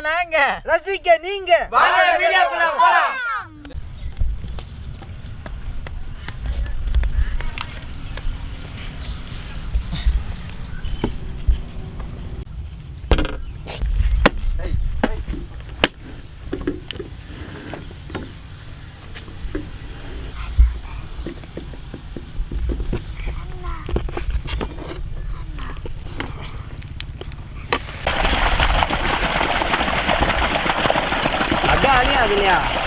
நாங்க. ரசிக்க நீங்க. வாங்க வீடியோக்குள்ள போலாம். 尽量。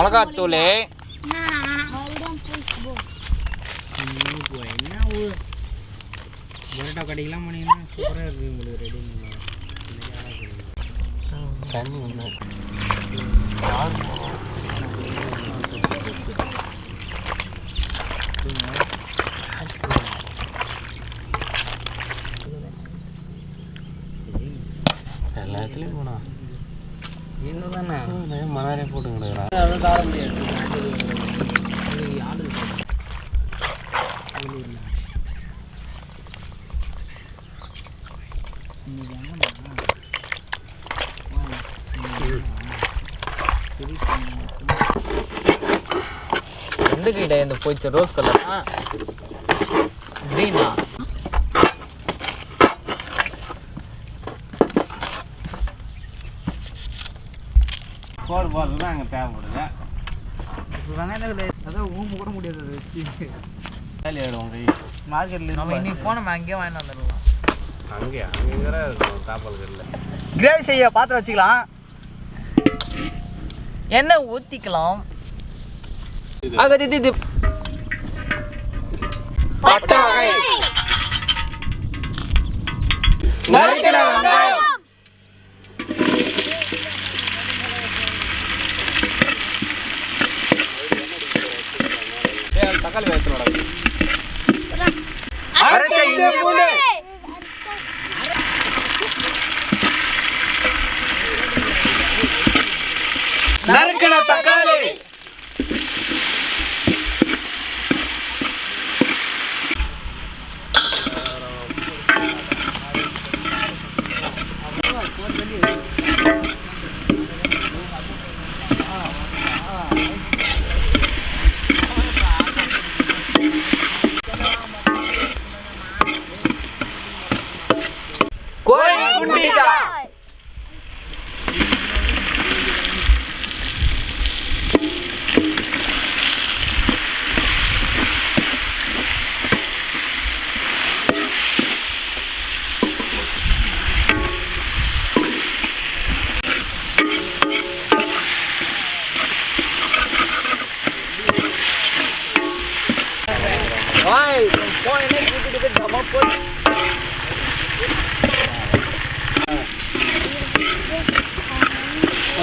மிளகாத்தூள். என்ன ஊர் பரோட்டா கடைக்கெல்லாம் போனீங்கன்னா சூப்பராக இருக்குது உங்களுக்கு ரெடி தண்ணி ஒன்று எல்லாத்துலேயும் போனா இன்னும் தானே மணாரே போட்டுங்கடா அதை தாழ முடியாது. ஆடு எந்த கைடா இந்த போயிடுச்சு ரோஸ் கலர்? க்ரீனா சோறு போடுறது தான் அங்கே தேவைப்படுது வெங்காயம் அதான் ஊம்பு கூட முடியாது அதை வச்சு. வேலையை ஆயிடுவாங்க மார்க்கெட்டில் நம்ம இன்னைக்கு போனோம்? அங்கேயே வாங்கிட்டு வந்துடுவோம். அங்கேயா? அங்கே இருக்கும் தாப்பால் கல்ல கிரேவி செய்ய பாத்திரம் வச்சுக்கலாம். எண்ணெய் ஊற்றிக்கலாம் ஆக தித்தி தி തക്കാളി വേഗത്തിൽ തുടങ്ങി അരച്ച ഇഞ്ചിപ്പൂൽ നറുക്കണ തക്കാളി. குண்டிக்கா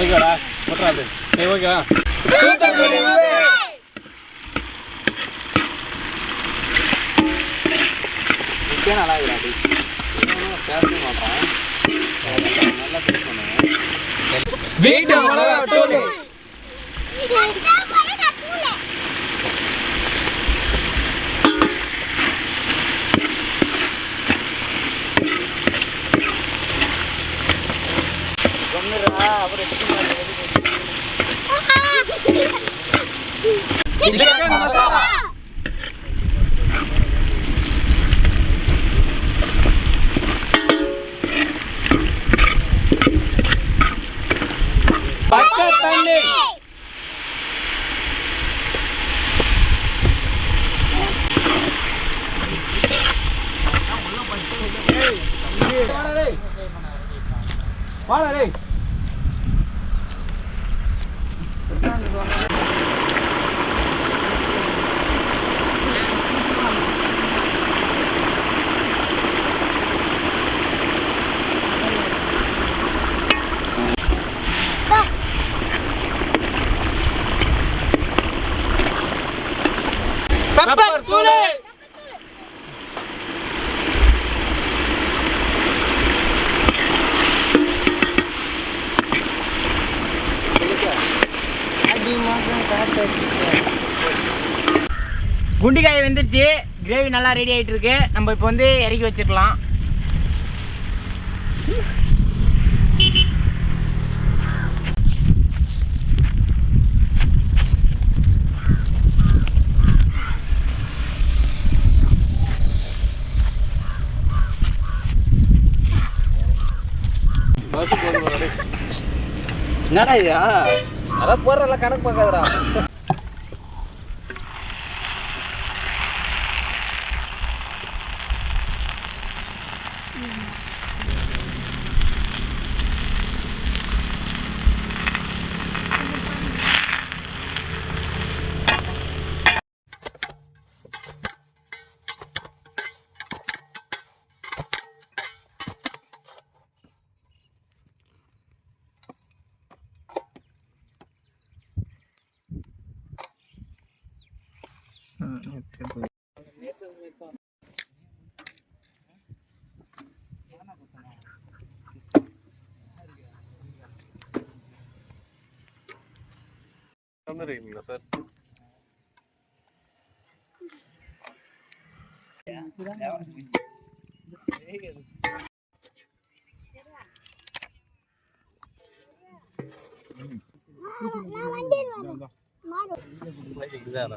ஓகேடா போட்டுறாது சரி ஓகேவா நல்லா இருக்கிறாடி பேச மாட்டான். நல்லா பேச பண்ணுவேன் வீட்டு மிளகா தூள். Kaibigan, masama! Bakat tanding! தூளு குண்டிக்காய் வெந்துருச்சு. கிரேவி நல்லா ரெடி ஆகிட்டு இருக்கு நம்ம இப்போ வந்து இறக்கி வச்சிருக்கலாம் என்னடா இது? அதான் போடுறல கணக்கு பார்க்காதடா. வந்துருக்கீங்களா சார்? இதானா?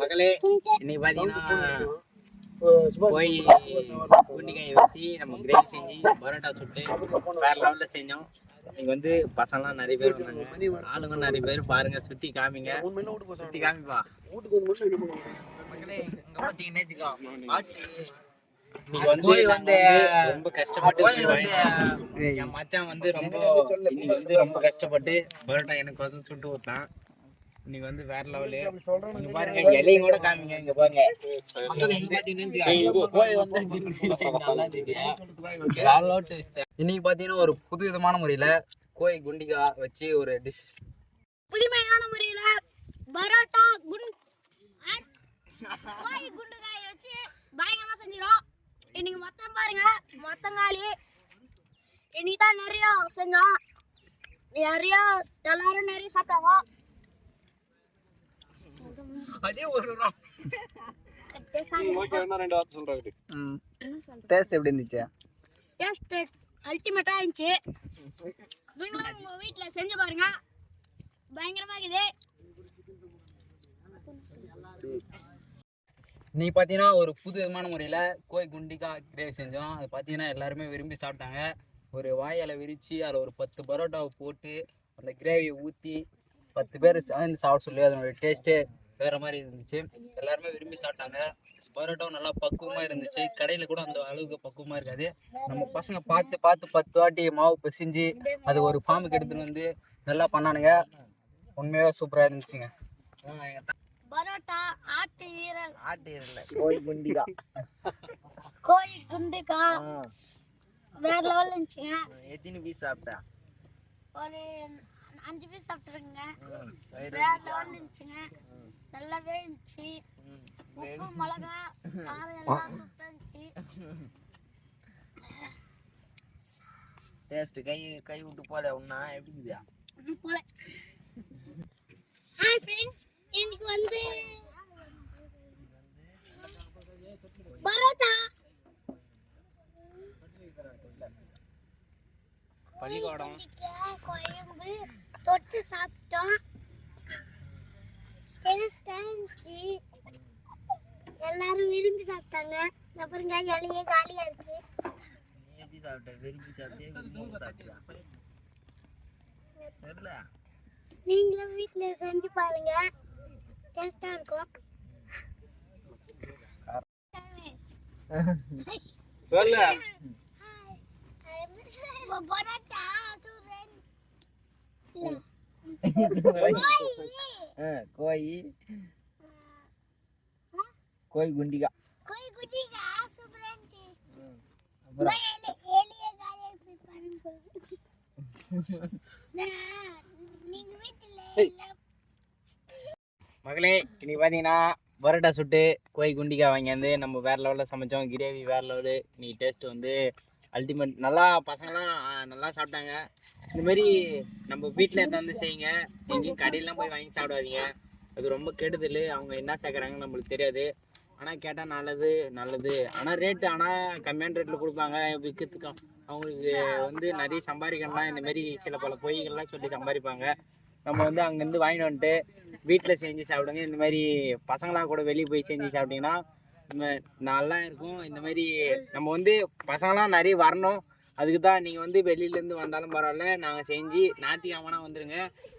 மகளே இன்னைக்கு பார்த்தீங்கன்னா போய் குண்டிக்காயை வச்சு நம்ம கிரேவி செஞ்சு பரோட்டா சுட்டு வேற லெவலில் செஞ்சோம். இன்னைக்கு வந்து பசங்களாம் நிறைய பேர் வந்தாங்க. ஆளுங்க நிறைய பேர் பாருங்க சுத்தி காமிங்க. சுத்தி காமிப்பா. மகளே இங்க பார்த்தீங்கன்னு வச்சுக்கோ ஆட்டு இன்னைக்கு வந்து கோழி வந்து ரொம்ப கஷ்டப்பட்டு வந்து என் மச்சான் வந்து ரொம்ப வந்து ரொம்ப கஷ்டப்பட்டு பரோட்டா எனக்கு வந்து சுட்டு கொடுத்தான் இன்னைக்கு வந்து வேற லெவலு இங்க பாருங்க இலையும் கூட காமிங்க இங்க பாருங்க. இன்னைக்கு பாத்தீங்கன்னா ஒரு புது விதமான முறையில கோழி குண்டிகா வச்சு ஒரு டிஷ் புதுமையான முறையில பரோட்டா குண் அண்ட் கோழி குண்டுகாய வச்சு பயங்கரமா செஞ்சிடும் இன்னைக்கு மொத்தம் பாருங்க மொத்தங்காலி இன்னைக்கு தான் நிறைய செஞ்சோம் நிறைய எல்லாரும் நிறைய சாப்பிட்டாங்க. அதே ஒரு டேஸ்ட் எப்படி இருந்துச்சு? டேஸ்ட் அல்டிமேட்டா இருந்துச்சு. நீங்களும் உங்க வீட்ல செஞ்சு பாருங்க. பயங்கரமா இருக்குது. நீ பார்த்தீங்கன்னா ஒரு புது விதமான முறையில் கோய் குண்டிக்கா கிரேவி செஞ்சோம். அது பார்த்தீங்கன்னா எல்லாருமே விரும்பி சாப்பிட்டாங்க. ஒரு வாயால் விரித்து அதில் ஒரு பத்து பரோட்டாவை போட்டு அந்த கிரேவியை ஊற்றி பத்து பேர் சேர்ந்து சாப்பிட சொல்லி அதனுடைய டேஸ்ட்டே வேறு மாதிரி இருந்துச்சு. எல்லாருமே விரும்பி சாப்பிட்டாங்க. பரோட்டாவும் நல்லா பக்குவமாக இருந்துச்சு. கடையில் கூட அந்த அளவுக்கு பக்குவமாக இருக்காது. நம்ம பசங்க பார்த்து பார்த்து பத்து வாட்டி மாவு பிசைஞ்சு அது ஒரு ஃபார்முக்கு எடுத்துகிட்டு வந்து நல்லா பண்ணானுங்க. உண்மையாக சூப்பராக இருந்துச்சுங்க. பரோட்டா ஆட்டு ஈரல் ஆட்டு கோழி வேற லெவல் இருந்துச்சுங்க எத்தனை பீஸ் சாப்பிட்டேன் ஒரு அஞ்சு பீஸ் சாப்பிட்டுருங்க வேற லெவல் இருந்துச்சுங்க நல்லாவே இருந்துச்சு. உப்பு மிளகா காரம் எல்லாம் சூப்பராக இருந்துச்சு. டேஸ்ட் கை கை விட்டு போல ஒன்னா எப்படி இருக்குதா இது போல. ஹாய் ஃப்ரெண்ட்ஸ் இன்னைக்கு வந்து பரோட்டா பள்ளிக்கூடம் குழம்பு. தொட்டு சாப்பிட்டோம். டேஸ்டா இருந்துச்சு எல்லாரும் விரும்பி சாப்பிட்டாங்க. பாருங்க இலையே காலியா இருக்கு. எப்படி சாப்பிட்ட? விரும்பி சாப்பிட்டே சாப்பிட்டியா? நீங்களும் வீட்ல செஞ்சு பாருங்க. டேஸ்டா இருக்கும். சொல்லு கோய் கோய் குண்டிகா. அப்புறம்? போய் பாருங்க வீட்டுல இல்ல மகளே இன்னைக்கு பார்த்தீங்கன்னா பரோட்டா சுட்டு கோய் குண்டிக்கா வாங்கியாந்து நம்ம வேறு லெவலில் சமைச்சோம். கிரேவி வேறு லெவலு இன்னைக்கு டேஸ்ட் வந்து அல்டிமேட் நல்லா பசங்களாம் நல்லா சாப்பிட்டாங்க. இந்த மாதிரி நம்ம வீட்டில் எடுத்தாந்து செய்யுங்க. எங்கேயும் கடையிலாம் போய் வாங்கி சாப்பிடாதீங்க. அது ரொம்ப கெடுதல். அவங்க என்ன சேர்க்குறாங்கன்னு நம்மளுக்கு தெரியாது. ஆனால் கேட்டால் நல்லது நல்லது. ஆனால் ரேட்டு ஆனால் கம்மியான ரேட்டில் கொடுப்பாங்க. விற்கிறதுக்கு அவங்களுக்கு வந்து நிறைய சம்பாதிக்கணும்னா இந்த மாதிரி சில பல பொய்கள்லாம் சொல்லி சம்பாதிப்பாங்க. நம்ம வந்து அங்கேருந்து வாங்கிட்டு வந்துட்டு வீட்டில் செஞ்சு சாப்பிடுங்க. இந்த மாதிரி பசங்களாம் கூட வெளியே போய் செஞ்சு சாப்பிட்டீங்கன்னா நல்லா இருக்கும். இந்த மாதிரி நம்ம வந்து பசங்களாம் நிறைய வரணும். அதுக்கு தான் நீங்கள் வந்து வெளியிலேருந்து வந்தாலும் பரவாயில்ல. நாங்கள் செஞ்சு ஞாயிற்றுக்கிழமனா வந்துடுங்க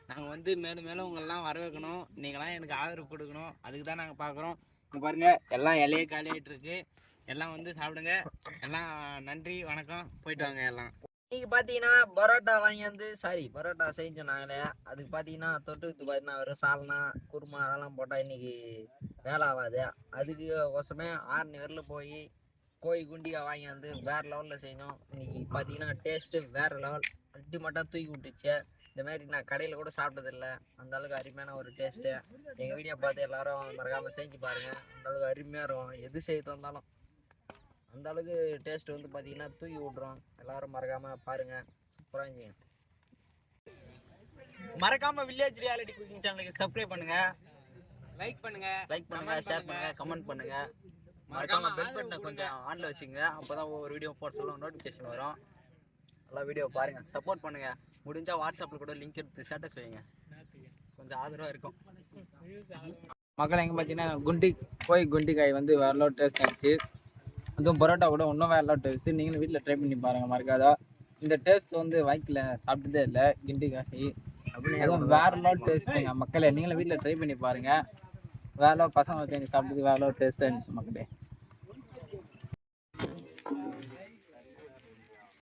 நாங்கள் வந்து மேலும் மேலும் உங்களெல்லாம் வர வைக்கணும் நீங்களாம் எனக்கு ஆதரவு கொடுக்கணும். அதுக்கு தான் நாங்கள் பார்க்குறோம். இங்கே பாருங்கள் எல்லாம் இலையே காலியாகிட்டு இருக்கு. எல்லாம் வந்து சாப்பிடுங்க. எல்லாம் நன்றி வணக்கம். போயிட்டு வாங்க எல்லாம். இன்னைக்கு பார்த்தீங்கன்னா பரோட்டா வாங்கி வந்து சாரி பரோட்டா செஞ்சோம் நாங்களே அதுக்கு பார்த்தீங்கன்னா தொட்டுக்கு பார்த்தீங்கன்னா வெறும் சால்னா குருமா அதெல்லாம் போட்டால் இன்னைக்கு வேலை ஆகாது. அதுக்கு கோசமே ஆறு வரல போய் கோழி குண்டிகா வாங்கி வந்து வேறு லெவலில் செஞ்சோம் இன்னைக்கு பார்த்தீங்கன்னா டேஸ்ட்டு வேறு லெவல் அல்டிமேட்டாக தூக்கி விட்டுச்சு இந்த மாதிரி நான் கடையில் கூட சாப்பிட்டதில்ல. அந்த அளவுக்கு அருமையான ஒரு டேஸ்ட்டு எங்கள் வீடியோ பார்த்து எல்லாரும் மறக்காமல் செஞ்சு பாருங்கள் அந்த அளவுக்கு அருமையாக இருக்கும். எது செய்து வந்தாலும் அந்த அளவுக்கு டேஸ்ட் வந்து பார்த்தீங்கன்னா தூக்கி விட்றோம் எல்லாரும் மறக்காம பாருங்க. சூப்பராக இருந்துச்சு. மறக்காம வில்லேஜ் ரியாலிட்டி குக்கிங் சேனலுக்கு சப்ஸ்கிரைப் பண்ணுங்க. லைக் பண்ணுங்க. லைக் பண்ணுங்க ஷேர் பண்ணுங்க கமெண்ட் பண்ணுங்க. மறக்காம பெல் பட்டனை கொஞ்சம் ஆன்ல வச்சுங்க. அப்பதான் ஒவ்வொரு வீடியோ போட சொல்ல நோட்டிஃபிகேஷன் வரும். நல்லா வீடியோ பாருங்க. சப்போர்ட் பண்ணுங்க. முடிஞ்சா வாட்ஸ்அப்பில் கூட லிங்க் எடுத்து ஸ்டேட்டஸ் வைங்க. கொஞ்சம் ஆதரவாக இருக்கும். மக்கள் எங்கே பார்த்தீங்கன்னா குண்டி கோய் குண்டி காய் வந்து லெவல் டேஸ்ட் ஆயிடுச்சு. அதுவும் பரோட்டா கூட இன்னும் வேற டேஸ்ட்டு நீங்களும் வீட்டில் ட்ரை பண்ணி பாருங்க. மறக்காதா இந்த டேஸ்ட் வந்து வாய்க்கில். சாப்பிட்டதே இல்லை. கிண்டி காய் அதுவும் வேற லெவல் டேஸ்ட்டுங்க மக்களே. நீங்களும் வீட்டில் ட்ரை பண்ணி பாருங்க. வேற லெவல் பசங்க செஞ்சு சாப்பிட்டது வேற லெவல் டேஸ்ட்டாக இருந்துச்சு மக்களே.